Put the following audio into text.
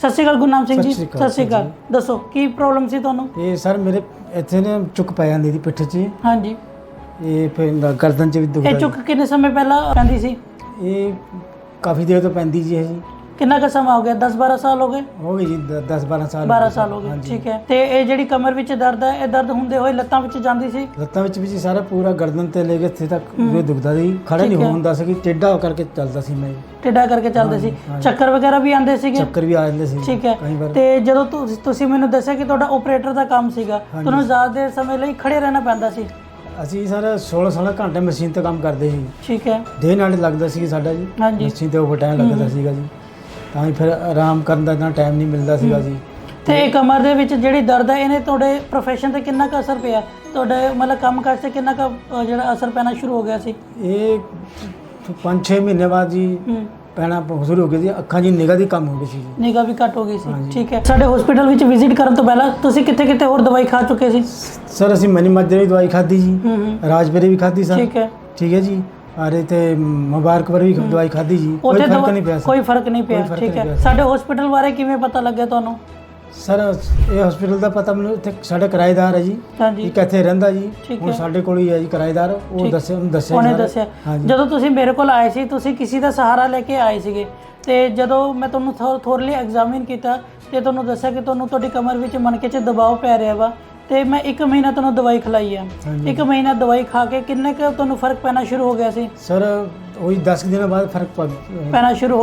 ਸਤਿ ਸ਼੍ਰੀ ਅਕਾਲ ਗੁਰਨਾਮ ਸਿੰਘ ਜੀ ਸਤਿ ਸ਼੍ਰੀ ਅਕਾਲ, ਸਤਿ ਸ਼੍ਰੀ ਅਕਾਲ। ਸਤਿ ਦੱਸੋ ਕੀ ਪ੍ਰੋਬਲਮ ਸੀ ਤੁਹਾਨੂੰ? ਇਹ ਸਰ ਮੇਰੇ ਇੱਥੇ ਨੇ ਚੁੱਕ ਪੈ ਜਾਂਦੀ ਸੀ ਪਿੱਠ 'ਚ ਹਾਂਜੀ। ਇਹ ਫਿਰ ਗਰਦਨ 'ਚ ਵੀ ਇਹ ਦੁਖਦਾ ਚੁੱਕ ਕਿੰਨੇ ਸਮੇਂ ਪਹਿਲਾਂ ਪੈਂਦੀ ਸੀ? ਇਹ ਕਾਫੀ ਦੇਰ ਤੋਂ ਪੈਂਦੀ ਜੀ ਇਹ ਜੀ। ਕਿੰਨਾ ਕੁ ਸਮਾਂ ਹੋ ਗਿਆ? 10 12 ਸਾਲ ਹੋ ਗਏ? ਹੋ ਗਈ ਜੀ 10 12 ਸਾਲ 12 ਸਾਲ ਹੋ ਗਏ ਹਾਂਜੀ। ਠੀਕ ਹੈ। ਤੇ ਇਹ ਜਿਹੜੀ ਕਮਰ ਵਿੱਚ ਦਰਦ ਹੈ ਇਹ ਦਰਦ ਹੁੰਦੇ ਹੋਏ ਲੱਤਾਂ ਵਿੱਚ ਜਾਂਦੀ ਸੀ? ਲੱਤਾਂ ਵਿੱਚ ਵੀ ਜੀ ਸਾਰਾ ਪੂਰਾ ਗਰਦਨ ਤੇ ਲੈ ਕੇ ਇੱਥੇ ਤੱਕ ਵੀ ਦੁਖਦਾ ਸੀ। ਖੜਾ ਨਹੀਂ ਠੀਕ ਹੈ। ਹੁੰਦਾ ਸੀ ਕਿ ਟੇਢਾ ਕਰਕੇ ਚੱਲਦਾ ਸੀ ਮੈਂ। ਟੇਡਾ ਕਰਕੇ ਚੱਲਦੇ ਸੀ। ਹਾਂਜੀ। ਚੱਕਰ ਵਗੈਰਾ ਵੀ ਆਉਂਦੇ ਸੀਗੇ? ਚੱਕਰ ਵੀ ਆ ਜਾਂਦੇ ਸੀ। ਠੀਕ ਹੈ। ਵਾਰ। ਤੇ ਜਦੋਂ ਤੁਸ- ਤੁਸੀਂ ਮੈਨੂੰ ਦੱਸਿਆ ਕਿ ਤੁਹਾਡਾ ਆਪਰੇਟਰ ਦਾ ਕੰਮ ਸੀਗਾ ਹਾਂਜੀ। ਤੁਹਾਨੂੰ ਜ਼ਿਆਦਾ ਦੇਰ ਸਮੇਂ ਲਈ ਖੜੇ ਰਹਿਣਾ ਪੈਂਦਾ ਸੀ? ਅਸੀਂ ਸਰ 16 16 ਘੰਟੇ ਮਸ਼ੀਨ ਤੇ ਕੰਮ ਕਰਦੇ ਸੀ। ਠੀਕ ਹੈ। ਦਿਨ ਨਾਲ ਲੱਗਦਾ ਸੀ ਸਾਡਾ ਜੀ। ਹਾਂਜੀ। ਮਸ਼ੀਨ ਤੇ ਓਵਰ ਟਾਈਮ ਲੱਗਦਾ ਸੀਗਾ ਜੀ। ਤਾਂ ਹੀ ਫਿਰ ਆਰਾਮ ਕਰਨ ਦਾ ਇतना ਟਾਈਮ ਨਹੀਂ ਮਿਲਦਾ ਸੀਗਾ ਜੀ। ਤੇ ਇਹ ਕਮਰ ਦੇ ਵਿੱਚ ਜਿਹੜੀ ਦਰਦ ਹੈ ਇਹਨੇ ਤੁਹਾਡੇ ਪ੍ਰੋਫੈਸ਼ਨ ਤੇ ਕਿੰਨਾ ਕੁ ਅਸਰ ਪਿਆ? ਤੁਹਾਡੇ ਮਤਲਬ ਕੰਮ ਕਾਜ ਤੇ ਕਿੰਨਾ ਕੁ ਅ, ਜਿਹੜਾ ਅਸਰ ਪੈਣਾ ਸ਼ੁਰੂ ਹੋ ਗਿਆ ਸੀ? ਇਹ 5-6 ਮਹੀਨੇ ਬਾਅਦ ਜੀ ਹੂੰ। ਪੈਣਾ ਸ਼ੁਰੂ ਹੋ ਗਿਆ ਜੀ ਅੱਖਾਂ ਦੀ ਨਿਗਾਹ ਦੀ ਕੰਮ ਹੋ ਗਈ ਸੀ ਜੀ। ਨਿਗਾਹ ਵੀ ਘੱਟ ਹੋ ਗਈ ਸੀ। ਹਾਂਜੀ। ਠੀਕ ਹੈ। ਸਾਡੇ ਹਸਪੀਟਲ ਵਿੱਚ ਵਿਜ਼ਿਟ ਕਰਨ ਤੋਂ ਪਹਿਲਾਂ ਤੁਸੀਂ ਕਿੱਥੇ ਕਿੱਥੇ ਹੋਰ ਦਵਾਈ ਖਾ ਚੁੱਕੇ ਸੀ? ਸਰ ਅਸੀਂ ਮਨੀ ਮਾਜਰੇ ਦੀ ਦਵਾਈ ਖਾਧੀ ਜੀ। ਹੂੰ ਹੂੰ। ਰਾਜਬੇਰੀ ਵੀ ਖਾਧੀ ਸਰ। ਠੀਕ ਹੈ। ਠੀਕ ਹੈ ਜੀ। ਅਰੇ ਤੇ ਮੁਬਾਰਕਪੁਰ ਵੀ ਦਵਾਈ ਖਾਧੀ ਜੀ। ਕੋਈ ਫ਼ਰਕ ਨਹੀਂ ਪਿਆ ਕੋਈ ਫ਼ਰਕ ਨਹੀਂ ਪਿਆ ਕੋਈ ਫ਼ਰਕ ਠੀਕ ਨਹੀਂ ਹੈ। ਪਿਆ। ਸਾਡੇ ਹਸਪੀਟਲ ਬਾਰੇ ਕਿਵੇਂ ਪਤਾ ਲੱਗਿਆ ਤੁਹਾਨੂੰ? ਸਰ ਇਹ ਹਸਪੀਟਲ ਦਾ ਪਤਾ ਮੈਨੂੰ ਇੱਥੇ ਸਾਡਾ ਕਿਰਾਏਦਾਰ ਹੈ ਜੀ। ਹਾਂਜੀ। ਇੱਕ ਇੱਥੇ ਰਹਿੰਦਾ ਜੀ। ਠੀਕ ਹੁਣ ਹੈ। ਸਾਡੇ ਕੋਲ ਹੀ ਹੈ ਜੀ ਕਿਰਾਏਦਾਰ। ਉਹ ਠੀਕ। ਦੱਸਿਆ ਉਹਨੂੰ ਦੱਸਿਆ ਉਹਨੇ। ਦੱਸਿਆ। ਜਦੋਂ ਤੁਸੀਂ ਮੇਰੇ ਕੋਲ ਆਏ ਸੀ ਤੁਸੀਂ ਕਿਸੇ ਦਾ ਸਹਾਰਾ ਲੈ ਕੇ ਆਏ ਸੀਗੇ। ਤੇ ਜਦੋਂ ਮੈਂ ਤੁਹਾਨੂੰ ਥੋਰਲੀ ਐਗਜ਼ਾਮਿਨ ਕੀਤਾ ਤੇ ਤੁਹਾਨੂੰ ਦੱਸਿਆ ਕਿ ਤੁਹਾਨੂੰ ਤੁਹਾਡੀ ਕਮਰ ਵਿੱਚ ਮਣਕੇ 'ਚ ਦਬਾਅ ਪੈ ਰਿਹਾ ਵਾ। ਤੇ ਮੈਂ 1 ਮਹੀਨਾ ਤੁਹਾਨੂੰ ਦਵਾਈ ਖਿਲਾਈ ਆ ਹਾਂਜੀ। 1 ਮਹੀਨਾ ਦਵਾਈ ਖਾ ਕੇ ਕਿੰਨੇ ਕੁ ਤੁਹਾਨੂੰ ਫ਼ਰਕ ਪੈਣਾ ਸ਼ੁਰੂ ਹੋ ਗਿਆ ਸੀ ਸਰ ਉਹੀ 10 ਦਿਨਾਂ ਬਾਅਦ ਫ਼ਰਕ ਪਾ ਪੈਣਾ ਸ਼ੁਰੂ ਹੋ